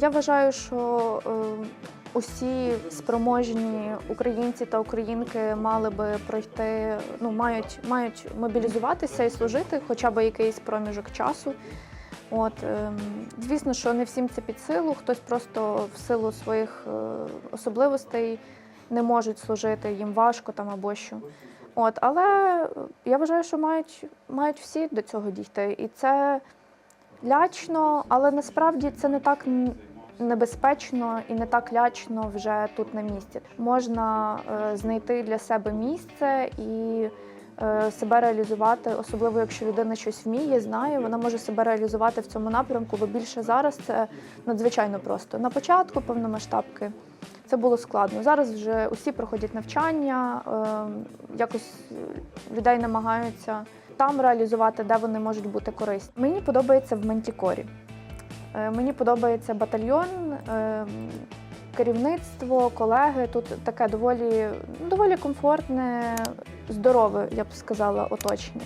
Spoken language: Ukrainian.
Я вважаю, що е, усі спроможні українці та українки мали би пройти, ну мають, мають мобілізуватися і служити хоча б якийсь проміжок часу. От, ем, звісно, що не всім це під силу, хтось просто в силу своїх е, особливостей не можуть служити, їм важко там або що. От, але я вважаю, що мають, мають всі до цього дійти. І це лячно, але насправді це не так небезпечно і не так лячно вже тут на місці. Можна е, знайти для себе місце і е, себе реалізувати, особливо якщо людина щось вміє, знає, вона може себе реалізувати в цьому напрямку, бо більше зараз це надзвичайно просто. На початку повномасштабки це було складно. Зараз вже усі проходять навчання, е, якось людей намагаються там реалізувати, де вони можуть бути корисні. Мені подобається в Мантікорі. Е, Мені подобається батальйон, е, керівництво, колеги. Тут таке доволі, доволі комфортне, здорове, я б сказала, оточення.